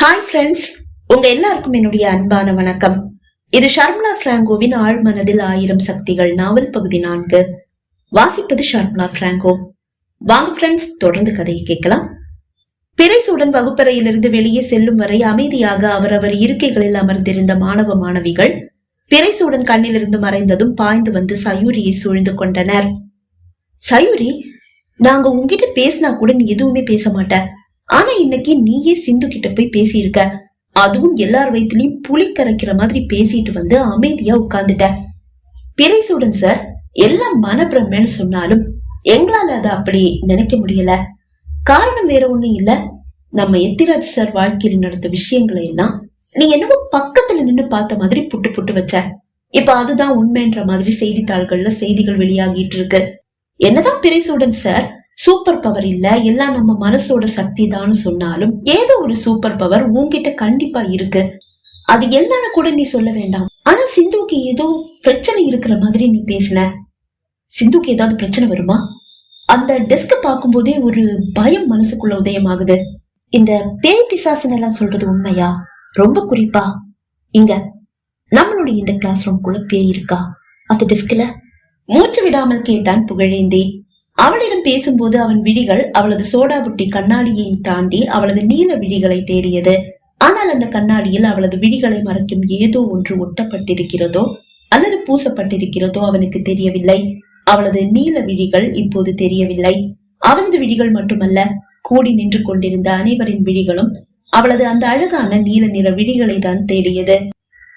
Hi friends உங்க எல்லாருக்கும் என்னுடைய அன்பான வணக்கம். இது ஷர்மிளா பிராங்கோவின் ஆழ்மனதில் ஆயிரம் சக்திகள் நாவல் பகுதி நான்கு. வாசிப்பது ஷர்மிளா பிராங்கோ. வாங்க ஃப்ரெண்ட்ஸ் தொடர்ந்து கதையை கேட்கலாம். பிறைசூடன் வகுப்பறையிலிருந்து வெளியே செல்லும் வரை அமைதியாக அவரவர் இருக்கைகளில் அமர்ந்திருந்த மாணவ மாணவிகள் பிறைசூடன் கண்ணிலிருந்து மறைந்ததும் பாய்ந்து வந்து சயூரியை சூழ்ந்து கொண்டனர். சயூரி நாங்க உங்ககிட்ட பேசினா கூட நீ எதுவுமே பேச மாட்டேன் ஆனா இன்னைக்கு நீயே சிந்து கிட்ட போய் பேசியிருக்க. அதுவும் எல்லார் வயிற்றுலயும் புளி கரைக்கிற மாதிரி பேசிட்டு வந்து அமைதியா உட்கார்ந்துட்ட. பிரைசுடன் சார் எல்லாம் மனப்பிரமேன்னு சொன்னாலும் எங்களால அதை அப்படி நினைக்க முடியல. காரணம் வேற ஒண்ணும் இல்ல. நம்ம எத்திராஜ் சார் வாழ்க்கையில் நடந்த விஷயங்களை எல்லாம் நீ என்னவோ பக்கத்துல நின்னு பார்த்த மாதிரி புட்டு புட்டு வச்ச. இப்ப அதுதான் உண்மைன்ற மாதிரி செய்தித்தாள்கள்ல செய்திகள் வெளியாகிட்டு இருக்கு. என்னதான் பிரைசுடன் சார் சூப்பர் பவர் இல்ல எல்லாம் நம்ம மனசோட சக்தி தான் சொன்னாலும் ஏதோ ஒரு சூப்பர் பவர் உன்கிட்ட கண்டிப்பா இருக்கு. அது என்னன்னு கூட நீ சொல்ல வேண்டாம். ஆனா சிந்துக்கு ஏதோ பிரச்சனை இருக்கிற மாதிரி நீ பேசின. சிந்துக்கு ஏதாவது பிரச்சனை வருமா? அந்த டெஸ்க பார்க்கும்போதே ஒரு பயம் மனசுக்குள்ள உதயமாகுது. இந்த பேய் பிசாசுன்னு எல்லாம் சொல்றது உண்மையா? ரொம்ப குறிப்பா. இங்க நம்மளுடைய இந்த கிளாஸ் ரூம்குள்ள பேய் இருக்கா? அந்த டெஸ்க்ல மூச்சு விடாமல் கேட்டான் புகழேந்தி. அவளிடம் பேசும்போது அவன் விழிகள் அவளது சோடா புட்டி கண்ணாடியை தாண்டி அவளது நீல விழிகளை தேடியது. ஆனால் அந்த கண்ணாடியில் அவளது விழிகளை மறைக்கும் ஏதோ ஒன்று ஒட்டப்பட்டிருக்கிறதோ அல்லது பூசப்பட்டிருக்கிறதோ அவனுக்கு தெரியவில்லை. அவளது நீல விழிகள் இப்போது தெரியவில்லை. அவனது விழிகள் மட்டுமல்ல கூடி நின்று கொண்டிருந்த அனைவரின் விழிகளும் அவளது அந்த அழகான நீல நிற விழிகளை தான் தேடியது.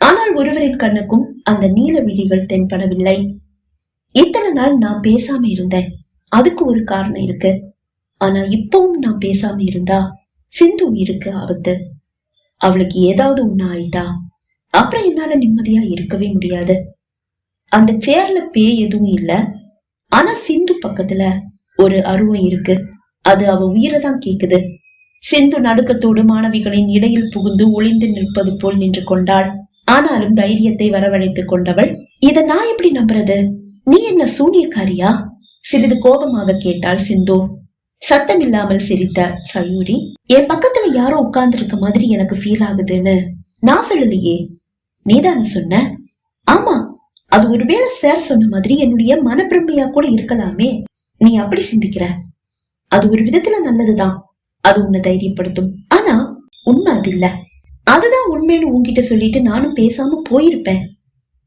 ஆனால் ஒருவரின் கண்ணுக்கும் அந்த நீல விழிகள் தென்படவில்லை. இத்தனை நாள் நான் பேசாம இருந்தேன். அதுக்கு ஒரு காரணம் இருக்கு. ஆனா இப்பவும் நான் பேசாம இருந்தா சிந்து இருக்கு ஆபத்து. அவளுக்கு ஏதாவது ஒண்ணு ஆயிட்டா அப்புறம் என்னால நிம்மதியா இருக்கவே முடியாது. அந்த சேர்ல பேய் எதுவும் இல்ல. ஆனா சிந்து பக்கத்துல ஒரு அருவம் இருக்கு. அது அவ உயிரை தான் கேக்குது. சிந்து நடுக்கத்தோடு மாணவிகளின் இடையில் புகுந்து ஒளிந்து நிற்பது போல் நின்று கொண்டாள். ஆனாலும் தைரியத்தை வரவழைத்துக் கொண்டவள் இத நான் எப்படி நம்புறது? நீ என்ன சூனியக்காரியா? சிறிது கோபமாக கேட்டாள் சிந்து. சத்தம் இல்லாமல் சிரித்த சயூரி என் பக்கத்துல யாரோ உட்கார்ந்து இருக்க மாதிரி எனக்கு ஃபீல் ஆகுதுன்னு. நான் சொல்லலையே. நீதான சொன்ன? ஆமா. அது ஒருவேளை சார் சொன்ன மாதிரி என்னுடைய மனப்பிரமையா கூட இருக்கலாமே. நீ அப்படி சிந்திக்கிற? அது ஒரு விதத்துல நல்லதுதான். அது உன்னை தைரியப்படுத்தும். ஆனா உண்மை அது இல்ல. அதுதான் உண்மைன்னு உன்கிட்ட சொல்லிட்டு நானும் பேசாம போயிருப்பேன்.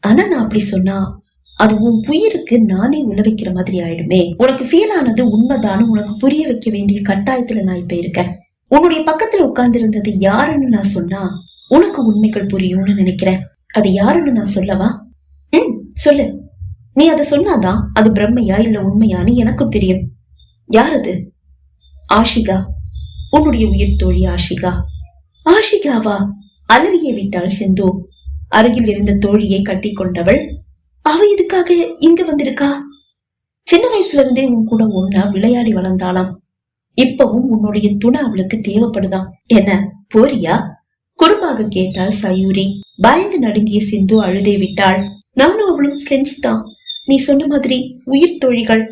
ஆனா நான் அப்படி சொன்னா அது உன் உயிருக்கு நானே உள்ள மாதிரி ஆயிடுமே. உனக்கு ஃபீல் ஆனது உண்மைதான்னு உனக்கு புரிய வைக்க வேண்டிய கட்டாயத்துல நான் இப்ப இருக்கேன். உன்னுடைய பக்கத்துல உட்கார்ந்து இருந்தது யாருன்னு நான் சொன்னா உனக்கு உண்மைகள் புரியும்னு நினைக்கிறேன். அது யாருன்னு நான் சொல்லவா? ம் சொல்லு. நீ அதை சொன்னாதான் அது பிரம்மையா இல்ல உண்மையான்னு எனக்கும் தெரியும். யார் அது? ஆஷிகா. உன்னுடைய உயிர் தோழி ஆஷிகா. ஆஷிகாவா? அலறியை விட்டாள் சிந்து. அருகில் இருந்த தோழியை கட்டி கொண்டவள் அவ எதுக்காக இங்க வந்திருக்கா? சின்ன வயசுல இருந்தே உன் கூட ஒன்னா விளையாடி வளர்ந்தாளாம். இப்பவும் உன்னுடைய துணை அவளுக்கு தேவைப்படுதாம் என்ன போறியா? குறும்பாக கேட்டாள் சயூரி. பயந்து நடுங்கிய சிந்து அழுதே விட்டாள். நானும் அவளும் ஃப்ரெண்ட்ஸ் தான். நீ சொன்ன மாதிரி உயிர் தோழிகள்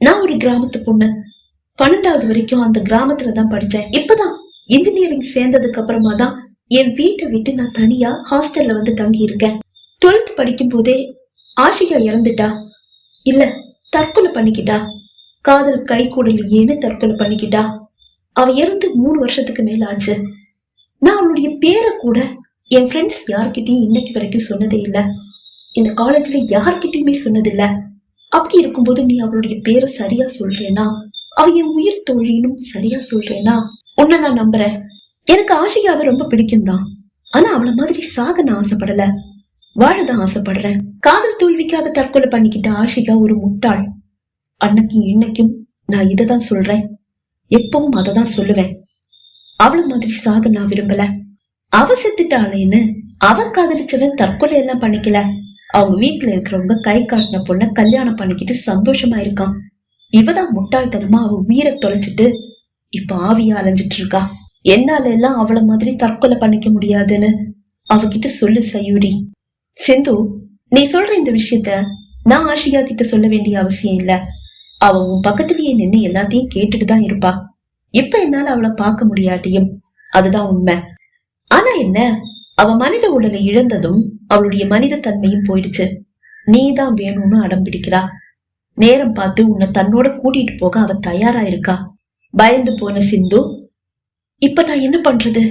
நான் ஒரு கிராமத்து பொண்ணு. பன்னெண்டாவது வரைக்கும் அந்த கிராமத்துல தான் படிச்சேன். இப்பதான் இன்ஜினியரிங் சேர்ந்ததுக்கு அப்புறமா தான் என் வீட்டை விட்டு நான் தனியா ஹாஸ்டல்ல வந்து தங்கி இருக்கேன் டுவெல்த் படிக்கும் போதே ஆஷிகா இறந்துட்டா? இல்ல தற்கொலை பண்ணிக்கிட்டா? காதல் கை கூடலையேன்னு தற்கொலை பண்ணிக்கிட்டா? அவ இறந்து மூணு வருஷத்துக்கு மேல ஆச்சு. நான் அவளுடைய பேரை கூட என் ஃப்ரெண்ட்ஸ் யார்கிட்டயும் இன்னைக்கு வரைக்கும் சொன்னதே இல்ல. இந்த காலேஜ்ல யார்கிட்டயுமே சொன்னதில்ல. அப்படி இருக்கும்போது நீ அவளுடைய பேரை சரியா சொல்றேனா? அவ என் உயிர் தோழினும் சரியா சொல்றேனா? உன்னை நான் நம்புறேன். எனக்கு ஆஷிகாவை ரொம்ப பிடிக்கும் தான் ஆனா அவள மாதிரி சாக நான் ஆசைப்படல. வாழதான் ஆசைப்படுறேன். காதல் தோல்விக்காக தற்கொலை பண்ணிக்கிட்ட ஆஷிகா ஒரு முட்டாள். அன்னைக்கும் இன்னைக்கும் நான் இததான் சொல்றேன். எப்பவும் அதை தான் சொல்லுவேன். அவள மாதிரி சாக நான் விரும்பல. அவ செத்துட்டாளேன்னு அவன் காதலிச்சவன் தற்கொலை எல்லாம் பண்ணிக்கல. அவங்க வீட்டுல இருக்கிறவங்க கை காட்டின பொண்ண கல்யாணம் பண்ணிக்கிட்டு சந்தோஷமா இருக்கான். இவதான் முட்டாள்தனமா அவ உயிரை தொலைச்சிட்டு இப்ப ஆவியா அலைஞ்சிட்டு இருக்கா. என்னால எல்லாம் அவள மாதிரி தற்கொலை பண்ணிக்க முடியாதுன்னு அவகிட்ட சொல்லு சயூரி. சிந்து நீ சொல்ற இந்த விஷயத்த நான் ஆஷியா கிட்ட சொல்ல வேண்டிய அவசியம் இல்ல. அவ உன் பக்கத்திலேயே நின்னு எல்லாத்தையும் கேட்டுட்டு தான் இருப்பா. இப்ப என்னால அவளை பார்க்க முடியாட்டியும். அதுதான் உண்மை. ஆனா என்ன அவ மனித உடலை இழந்ததும் அவளுடைய மனித தன்மையும் போயிடுச்சு. நீதான் வேணும்னு அடம் பிடிக்கிறா. நேரம் பார்த்து உன்னை தன்னோட கூட்டிட்டு போக அவ தயாரா இருக்கா பயந்து போன சிந்து இப்ப நான் என்ன பண்றது?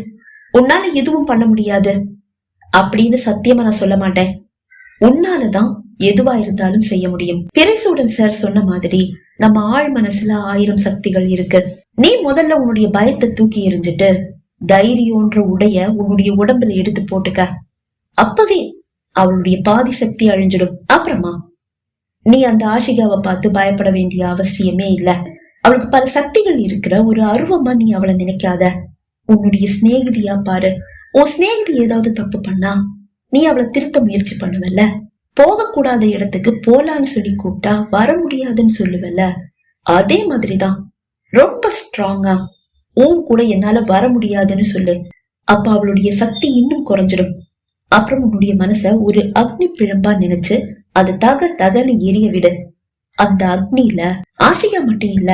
உன்னால எதுவும் பண்ண முடியாது. அப்படின்னு சத்தியமா நான் சொல்ல மாட்டேன். உன்னாலதான் எதுவா இருந்தாலும் செய்ய முடியும். பிரைசூடன் சார் சொன்ன மாதிரி நம்ம ஆழ் மனசுல ஆயிரம் சக்திகள் இருக்கு. நீ முதல்ல உன்னுடைய பயத்தை தூக்கி எறிஞ்சிட்டு தைரியம்ன்ற உடைய உன்னுடைய உடம்புல எடுத்து போட்டுக்க. அப்பவே அவளுடைய பாதி சக்தி அழிஞ்சிடும். அப்புறமா நீ அந்த ஆஷிகாவை பார்த்து பயப்பட வேண்டிய அவசியமே இல்ல. அவளுக்கு பல சக்திகள் இருக்கிற ஒரு அருவமா நீ அவளை நினைக்காத. உன்னுடைய சிநேகிதியா பாரு. உன் சிநேகிதி ஏதாவது தப்பு பண்ணா நீ அவளை திருத்த முயற்சி பண்ணுவல்ல. போகக்கூடாத இடத்துக்கு போலான்னு சொல்லி கூப்பிட்டா வர முடியாதுன்னு சொல்லுவல்ல. அதே மாதிரிதான். ரொம்ப ஸ்ட்ராங்கா உன் கூட என்னால வர முடியாதுன்னு சொல்லு. அப்ப அவளுடைய சக்தி இன்னும் குறைஞ்சிடும். அப்புறம் உன்னுடைய மனச ஒரு அக்னி பிழம்பா நினைச்சு அது தக தகன்னு எரிய விடு. அந்த அக்னியில ஆஷிகா மட்டும் இல்ல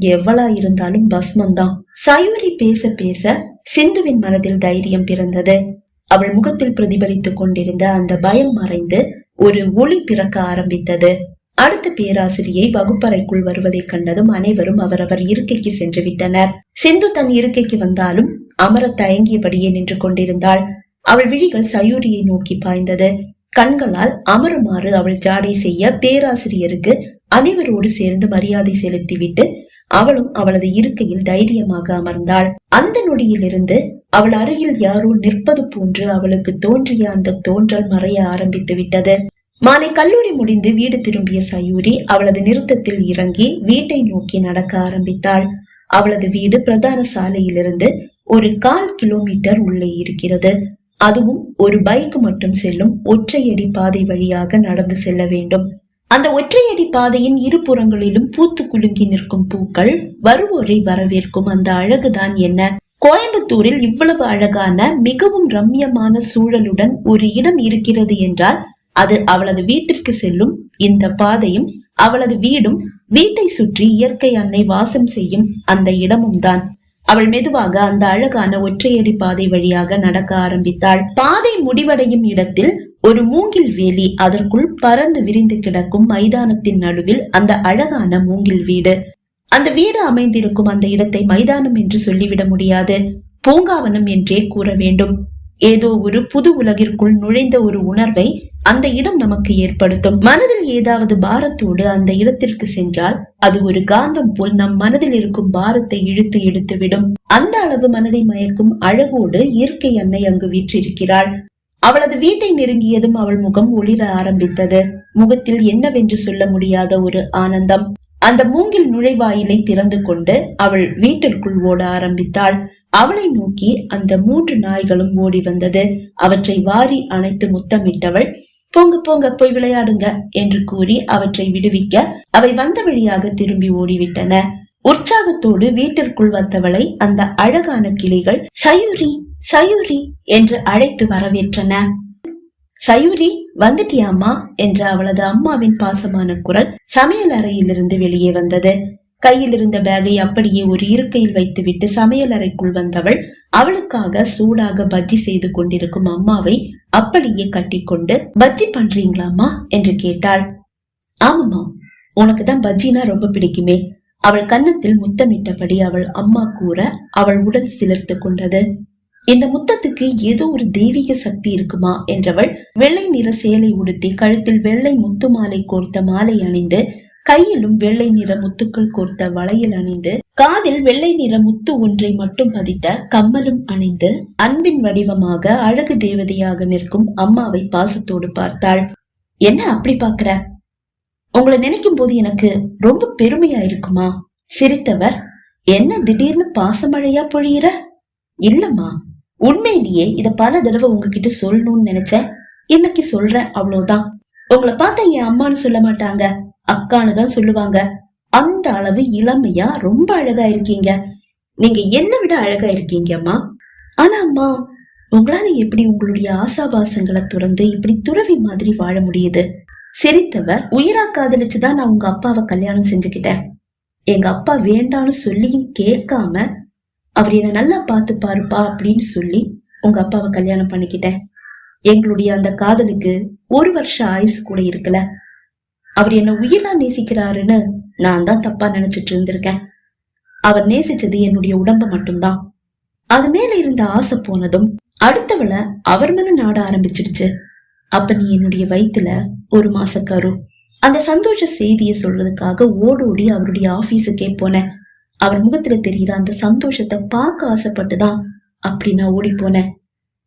எவ்வளா இருந்தாலும் பஸ்மந்தான். சயூரி பேச பேச சிந்துவின் மனதில் தைரியம் பிறந்தது. அவள் முகத்தில் பிரதிபலித்துக் கொண்டிருந்த அந்த பயம் மறைந்து ஒரு ஒளி பிறக்க ஆரம்பித்தது. அடுத்த பேராசிரியை வகுப்பறைக்குள் வருவதைக் கண்டதும் அனைவரும் அவரவர் இருக்கைக்கு சென்று விட்டனர். சிந்து தன் இருக்கைக்கு வந்தாலும் அமர தயங்கியபடியே நின்று கொண்டிருந்தாள். அவள் விழிகள் சயூரியை நோக்கி பாய்ந்தது. கண்களால் அமருமாறு அவள் ஜாடை செய்ய பேராசிரியருக்கு அனைவரோடு சேர்ந்து மரியாதை செலுத்திவிட்டு அவளும் அவளது இருக்கையில் தைரியமாக அமர்ந்தாள். அந்த நொடியிலிருந்து அவள் அருகில் யாரோ நிற்பது போன்று அவளுக்கு தோன்றிய அந்த தோன்றல் மறைய ஆரம்பித்து விட்டது. மாலை கல்லூரி முடிந்து வீடு திரும்பிய சயூரி அவளது நிறுத்தத்தில் இறங்கி வீட்டை நோக்கி நடக்க ஆரம்பித்தாள். அவளது வீடு பிரதான சாலையிலிருந்து ஒரு கால் கிலோமீட்டர் உள்ளே இருக்கிறது. அதுவும் ஒரு பைக் மட்டும் செல்லும் ஒற்றையடி பாதை வழியாக நடந்து செல்ல வேண்டும். அந்த ஒற்றையடி பாதையின் இருபுறங்களிலும் பூத்து குலுங்கி நிற்கும் பூக்கள் வருவோரை வரவேற்கும் அந்த அழகுதான் என்ன? கோயம்புத்தூரில் இவ்வளவு அழகான மிகவும் ரம்யமான சூழலுடன் ஒரு இடம் இருக்கிறது என்றால் அது அவளது வீட்டிற்கு செல்லும் இந்த பாதையும் அவளது வீடும் வீட்டை சுற்றி இயற்கை அன்னை வாசம் செய்யும் அந்த இடமும் தான். அவள் மெதுவாக அந்த அழகான ஒற்றையடி பாதை வழியாக நடக்க ஆரம்பித்தாள். பாதை முடிவடையும் இடத்தில் ஒரு மூங்கில் வேலி அதற்குள் பறந்து விரிந்து கிடக்கும் மைதானத்தின் நடுவில் அந்த அழகான மூங்கில் வீடு. அந்த வீடு அமைந்திருக்கும் அந்த இடத்தை மைதானம் என்று சொல்லிவிட முடியாது. பூங்காவனம் என்றே கூற வேண்டும். ஏதோ ஒரு புது உலகிற்குள் நுழைந்த ஒரு உணர்வை அந்த இடம் நமக்கு ஏற்படுத்தும். மனதில் ஏதாவது பாரத்தோடு அந்த இடத்திற்கு சென்றால் அது ஒரு காந்தம் போல் நம் மனதில் இருக்கும் பாரத்தை இழுத்து எடுத்துவிடும். அந்த அளவு மனதை மயக்கும் அழகோடு இயற்கை அன்னை அங்கு வீற்றிருக்கிறாள். அவளது வீட்டை நெருங்கியதும் அவள் முகம் ஒளிர ஆரம்பித்தது. முகத்தில் என்னவென்று சொல்ல முடியாத ஒரு ஆனந்தம். அந்த மூங்கில் நுழைவாயிலை திறந்து கொண்டு அவள் வீட்டிற்குள் ஓட ஆரம்பித்தாள். அவளை நோக்கி அந்த மூன்று நாய்களும் ஓடி வந்தது. அவற்றை வாரி அணைத்து முத்தமிட்டவள் போங்க போங்க போய் விளையாடுங்க என்று கூறி அவற்றை விடுவிக்க அவை வந்த வழியாக திரும்பி ஓடிவிட்டன. உற்சாகத்தோடு வீட்டிற்குள் வந்தவளை அந்த அழகான கிளிகள் சயூரி சயூரி என்று அழைத்து வரவேற்றன. சயூரி வந்துட்டியாமா என்ற அவளது அம்மாவின் பாசமான குரல் சமையல் அறையிலிருந்து வெளியே வந்தது. கையில் இருந்த பேகை அப்படியே ஒரு இருக்கையில் வைத்துவிட்டு சமையல் அறைக்குள் வந்தவள் அவளுக்காக சூடாக பஜ்ஜி செய்து கொண்டிருக்கும் அம்மாவை அப்படியே கட்டிக்கொண்டு பஜ்ஜி பண்றீங்களாமா என்று கேட்டாள். ஆமாமா உனக்கு தான் பஜ்ஜினா ரொம்ப பிடிக்குமே அவள் கன்னத்தில் முத்தமிட்டபடி அவள் அம்மா கூற அவள் உடல் சிலிர்த்து கொண்டது. இந்த முத்தத்துக்கு ஏதோ ஒரு தெய்வீக சக்தி இருக்குமா என்றவள் வெள்ளை நிற சேலை உடுத்தி கழுத்தில் வெள்ளை முத்து மாலை கோர்த்த மாலை அணிந்து கையிலும் வெள்ளை நிற முத்துக்கள் கோர்த்த வளையல் அணிந்து காதில் வெள்ளை நிற முத்து ஒன்றை மட்டும் பதித்த கம்மலும் அணிந்து அன்பின் வடிவமாக அழகு தேவதையாக நிற்கும் அம்மாவை பாசத்தோடு பார்த்தாள். என்ன அப்படி பாக்குற உங்களை நினைக்கும் போது எனக்கு ரொம்ப பெருமையா இருக்குமா? சிரித்தவர் என்ன திடீர்னு பாசமழையா பொழியிற? இல்லம்மா உண்மையிலேயே இத பல தடவை உங்ககிட்ட சொல்லணும்னு நினைச்சேன். இன்னைக்கு சொல்றேன் அவ்வளவுதான். உங்களை பார்த்தா என் அம்மான்னு சொல்ல மாட்டாங்க. அக்கான்னு தான் சொல்லுவாங்க. அந்த அளவு இளமையா ரொம்ப அழகா இருக்கீங்க. நீங்க என்ன விட அழகா இருக்கீங்க அம்மா. ஆனா அம்மா உங்களால எப்படி உங்களுடைய ஆசாபாசங்களை துறந்து இப்படி துறவி மாதிரி வாழ முடியுது? சிரித்தவர் உயிரா காதலிச்சுதான் நான் உங்க அப்பாவை கல்யாணம் செஞ்சுக்கிட்டேன். எங்க அப்பா வேண்டான்னு சொல்லியும் கேட்காம அவர் என்ன நல்லா பார்த்து பாருப்பா அப்படின்னு சொல்லி உங்க அப்பாவை கல்யாணம் பண்ணிக்கிட்டேன். எங்களுடைய அந்த காதலுக்கு ஒரு வருஷம் ஆயுசு கூட இருக்கல. அவர் என்ன உயிரா நேசிக்கிறாருன்னு நான் தான் தப்பா நினைச்சிட்டு இருந்திருக்கேன். அவர் நேசிச்சது என்னுடைய உடம்ப மட்டும்தான். அது மேல இருந்த ஆசை போனதும் அடுத்தவளை அவர் மேல நாட ஆரம்பிச்சிடுச்சு. அப்ப நீ என்னுடைய வயித்துல ஒரு மாச கரு. அந்த சந்தோஷ செய்தியை சொல்றதுக்காக ஓடோடி அவருடைய ஆபீஸுக்கே போனேன். அவர் முகத்துல தெரியுற அந்த சந்தோஷத்தை பார்க்க ஆசைப்பட்டுதான் அப்படி நான் ஓடி போனேன்.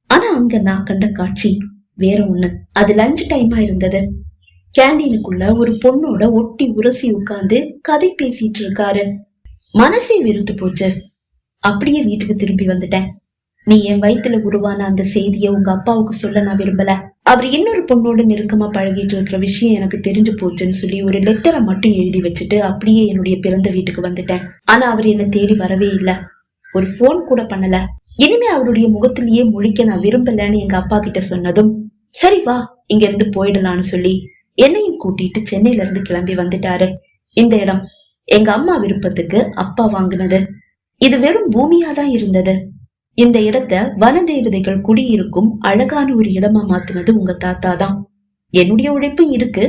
ஆனா அங்க நான் கண்ட காட்சி வேற ஒண்ணு. அது லஞ்ச் டைமா இருந்தது. கேண்டீனுக்குள்ள ஒரு பொண்ணோட ஒட்டி உரசி உட்கார்ந்து கதை பேசிட்டு இருக்காரு. மனசே விருத்து போச்சு. அப்படியே வீட்டுக்கு திரும்பி வந்துட்டேன். நீ என் வயித்துல உருவான அந்த செய்தியை உங்க அப்பாவுக்கு சொல்ல நான் விரும்பல. அவர் இன்னொரு பொண்ணோட நெருக்கமா பழகிட்டு இருக்கிற விஷயம் எனக்கு தெரிஞ்சு போச்சுன்னு சொல்லி ஒரு லெட்டரை மட்டும் எழுதி வச்சுட்டு அப்படியே என்னுடைய பிறந்த வீட்டுக்கு வந்துட்டேன். ஆனா அவர் என்ன தேடி வரவே இல்ல. ஒரு ஃபோன் கூட பண்ணல. இனிமே அவருடைய முகத்திலேயே முழிக்க நான் விரும்பலன்னு எங்க அப்பா கிட்ட சொன்னதும் சரி வா இங்க இருந்து போயிடலாம்னு சொல்லி என்னையும் கூட்டிட்டு சென்னையில இருந்து கிளம்பி வந்துட்டாரு. இந்த இடம் எங்க அம்மா விருப்பத்துக்கு அப்பா வாங்கினது. இது வெறும் பூமியா தான் இருந்தது. இந்த இடத்த வனதேவதைகள் குடியிருக்கும் அழகான ஒரு இடமா மாத்துனது உங்க தாத்தா தான் என்னுடைய உழைப்பும் இருக்கு.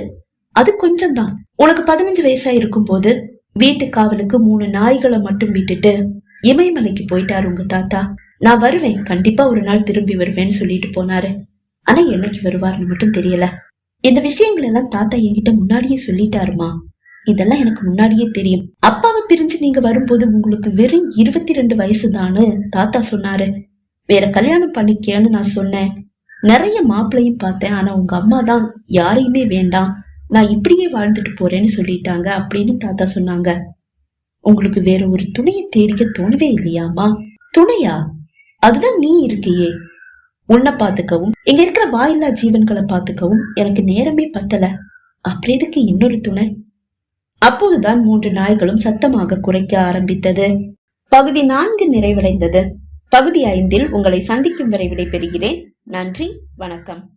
அது கொஞ்சம் தான் உனக்கு பதினஞ்சு வயசா இருக்கும் போது வீட்டு காவலுக்கு மூணு நாய்களை மட்டும் விட்டுட்டு இமயமலைக்கு போயிட்டாரு உங்க தாத்தா. நான் வருவேன். கண்டிப்பா ஒரு நாள் திரும்பி வருவேன்னு சொல்லிட்டு போனாரு. ஆனா என்னைக்கு வருவார்னு மட்டும் தெரியல. இந்த விஷயங்கள் எல்லாம் தாத்தா என்கிட்ட முன்னாடியே சொல்லிட்டாருமா. இதெல்லாம் எனக்கு முன்னாடியே தெரியும். அப்பாவை பிரிஞ்சு நீங்க வரும்போது உங்களுக்கு வெறும் இருபத்தி ரெண்டு வயசு தாத்தா சொன்னாரு. வேற கல்யாணம் பண்ணிக்கேன்னு நான் சொன்னேன். நிறைய மாப்பிள்ளையும் பார்த்தேன். ஆனா உங்க அம்மா தான் யாரையுமே வேண்டாம். நான் இப்படியே வாழ்ந்துட்டு போறேன்னு சொல்லிட்டாங்க அப்படின்னு தாத்தா சொன்னாங்க. உங்களுக்கு வேற ஒரு துணையை தேடிக்க தோணவே இல்லையாமா துணையா? அதுதான் நீ இருக்கியே. உன்னை பாத்துக்கவும் இங்க இருக்கிற வாயில்லா ஜீவன்களை பாத்துக்கவும் எனக்கு நேரமே பத்தல. அப்புறம் எதுக்கு இன்னொரு துணை? அப்போதுதான் மூன்று நாய்களும் சத்தமாக குறைக்க ஆரம்பித்தது. பகுதி நான்கு நிறைவடைந்தது. பகுதி ஐந்தில் உங்களை சந்திக்கும் வரை விடைபெறுகிறேன். நன்றி வணக்கம்.